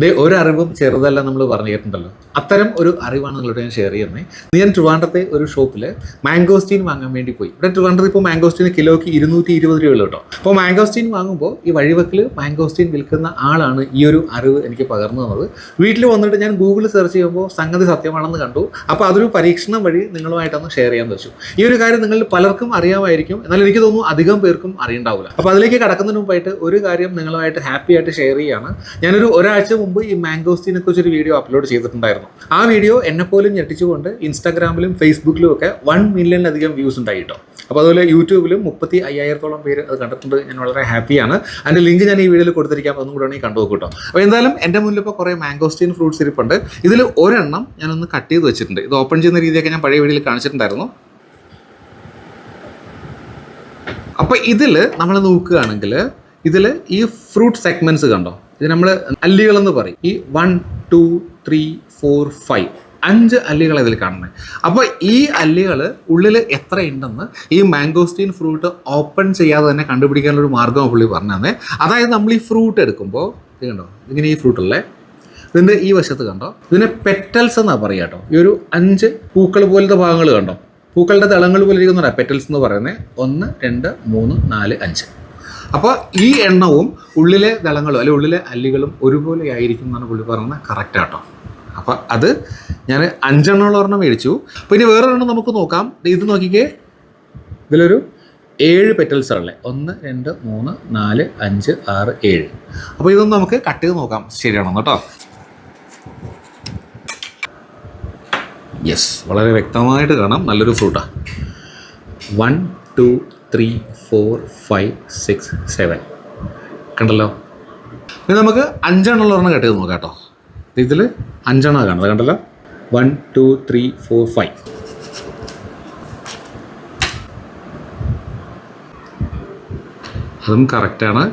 ഒരു അറിവും ചെറുതല്ല നമ്മൾ പറഞ്ഞു അത്തരം ഒരു അറിവാണ് നിങ്ങളോട് ഞാൻ ഷെയർ ചെയ്യുന്നത് ഞാൻ ട്രിവാൻഡ്രത്തെ ഒരു ഷോപ്പിൽ മാംഗോസ്റ്റീൻ വാങ്ങാൻ വേണ്ടി പോയി. ഇവിടെ ട്രിവാൻഡ്രത്ത് ഇപ്പോൾ മാംഗോസ്റ്റീൻ കിലോയ്ക്ക് ഇരുന്നൂറ്റി ഇരുപത് രൂപയുള്ളൂ കേട്ടോ. അപ്പോൾ മാംഗോസ്റ്റീൻ വാങ്ങുമ്പോൾ ഈ വഴിവക്കിൽ മാംഗോസ്റ്റീൻ വിൽക്കുന്ന ആളാണ് ഈ ഒരു അറിവ് എനിക്ക് പകർന്നു തന്നത്. വീട്ടിൽ വന്നിട്ട് ഞാൻ ഗൂഗിളിൽ സെർച്ച് ചെയ്യുമ്പോൾ സംഗതി സത്യമാണെന്ന് കണ്ടു. അപ്പോൾ അതൊരു പരീക്ഷണം വഴി നിങ്ങളുമായിട്ടൊന്ന് ഷെയർ ചെയ്യാൻ വെച്ചു. ഈ ഒരു കാര്യം നിങ്ങൾ പലർക്കും അറിയാമായിരിക്കും. എന്നാൽ എനിക്ക് തോന്നുന്നു അധികം പേർക്കും അറിയണ്ടാവില്ല. അപ്പോൾ അതിലേക്ക് കടക്കുന്നതിന് മുമ്പായിട്ട് ഒരു കാര്യം നിങ്ങളുമായിട്ട് ഹാപ്പി ആയിട്ട് ഷെയർ ചെയ്യുകയാണ്. ഞാനൊരു ഒരാഴ്ച മുമ്പ് ഈ മാംഗോസ്റ്റീനെ കുറിച്ച് ഒരു വീഡിയോ അപ്ലോഡ് ചെയ്തിട്ടുണ്ടായിരുന്നു. ആ വീഡിയോ എന്നെ പോലും ഞെട്ടിച്ചുകൊണ്ട് ഇൻസ്റ്റാഗ്രാമിലും ഫേസ്ബുക്കിലും ഒക്കെ വൺ മില്യണിലധികം വ്യൂസ് ഉണ്ടായി കേട്ടോ. അപ്പോൾ അതുപോലെ യൂട്യൂബിലും മുപ്പത്തി അയ്യായിരത്തോളം പേര് അത് കണ്ടിട്ടുണ്ട്. ഞാൻ വളരെ ഹാപ്പിയാണ് അതിന്റെ ലിങ്ക് ഞാൻ ഈ വീഡിയോയിൽ കൊടുത്തിരിക്കാം. ഒന്നും കൂടെ വേണമെങ്കിൽ കണ്ടു കേട്ടോ. അപ്പോൾ എന്തായാലും എന്റെ മുന്നിൽ ഇപ്പോൾ കുറേ മാംഗോസ്റ്റീൻ ഫ്രൂട്ട്സ് ഇരിപ്പുണ്ട്. ഇതിൽ ഒരെണ്ണം ഞാനൊന്ന് കട്ട് ചെയ്ത് വെച്ചിട്ടുണ്ട്. ഇത് ഓപ്പൺ ചെയ്യുന്ന രീതിയൊക്കെ ഞാൻ പഴയ വീഡിയോയിൽ കാണിച്ചിട്ടുണ്ടായിരുന്നു. അപ്പോൾ ഇതിൽ നമ്മൾ നോക്കുകയാണെങ്കിൽ ഇതിൽ ഈ ഫ്രൂട്ട് സെഗ്മെന്റ്സ് കണ്ടോ? ഇത് നമ്മൾ അല്ലികൾ എന്ന് പറയും. ഈ one two three four five അഞ്ച് അല്ലികൾ ഇതിൽ കാണുന്നത് അപ്പോൾ ഈ അല്ലികൾ ഉള്ളിൽ എത്ര ഉണ്ടെന്ന് ഈ മാംഗോസ്റ്റീൻ ഫ്രൂട്ട് ഓപ്പൺ ചെയ്യാതെ തന്നെ കണ്ടുപിടിക്കാനുള്ള ഒരു മാർഗം പുള്ളി പറഞ്ഞു തന്നെ അതായത് നമ്മൾ ഈ ഫ്രൂട്ട് എടുക്കുമ്പോൾ ഇത് കണ്ടോ? ഇങ്ങനെ ഈ ഫ്രൂട്ട് ഉള്ളേ. ഇതിന്റെ ഈ വശത്ത് കണ്ടോ? ഇതിനെ പെറ്റൽസ് എന്നാണ് പറയുക കേട്ടോ. ഈ ഒരു അഞ്ച് പൂക്കൾ പോലത്തെ ഭാഗങ്ങൾ കണ്ടോ? പൂക്കളുടെ തളങ്ങൾ പോലെ ഇരിക്കുന്നതാണ് പെറ്റൽസ് എന്ന് പറയുന്നത് ഒന്ന് രണ്ട് മൂന്ന് നാല് അഞ്ച്. അപ്പോൾ ഈ എണ്ണവും ഉള്ളിലെ ദളങ്ങളും അല്ലെങ്കിൽ ഉള്ളിലെ അല്ലികളും ഒരുപോലെ ആയിരിക്കും എന്നാണ് പുള്ളി പറയുന്നത്. കറക്റ്റ് ആട്ടോ. അപ്പോൾ അത് ഞാൻ അഞ്ചെണ്ണമുള്ള ഒരെണ്ണം മേടിച്ചു. അപ്പോൾ ഇനി വേറൊരെണ്ണം നമുക്ക് നോക്കാം. ഇത് നോക്കിക്കേ. ഇതിലൊരു ഏഴ് പെറ്റൽസ് ആണല്ലേ ഒന്ന് രണ്ട് മൂന്ന് നാല് അഞ്ച് ആറ് ഏഴ്. അപ്പോൾ ഇതൊന്ന് നമുക്ക് കട്ട് ചെയ്ത് നോക്കാം. ശരിയാണോ കേട്ടോ. യെസ് വളരെ വ്യക്തമായിട്ട് കാണാം. നല്ലൊരു ഫ്രൂട്ടാണ് one two three four five six seven കണ്ടല്ലോ? ഇനി നമുക്ക് അഞ്ചെണ്ണമുള്ള ഒരെണ്ണം കട്ട് ചെയ്ത് നോക്കാം കേട്ടോ. ഇതിൽ അഞ്ചെണ്ണം കാണുന്നത് കണ്ടല്ലോ? One two three four five അതും കറക്റ്റാണ്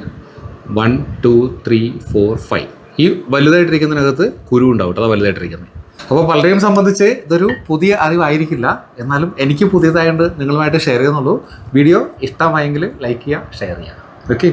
one two three four five ഈ വലുതായിട്ടിരിക്കുന്നതിനകത്ത് കുരു ഉണ്ടാവും കേട്ടോ അതാ വലുതായിട്ടിരിക്കുന്നത്. അപ്പോൾ പലരെയും സംബന്ധിച്ച് ഇതൊരു പുതിയ അറിവായിരിക്കില്ല. എന്നാലും എനിക്ക് പുതിയതായതുകൊണ്ട് നിങ്ങളുമായിട്ട് ഷെയർ ചെയ്യുന്നുള്ളൂ. വീഡിയോ ഇഷ്ടമായെങ്കിൽ ലൈക്ക് ചെയ്യുക ഷെയർ ചെയ്യുക. ഓക്കെ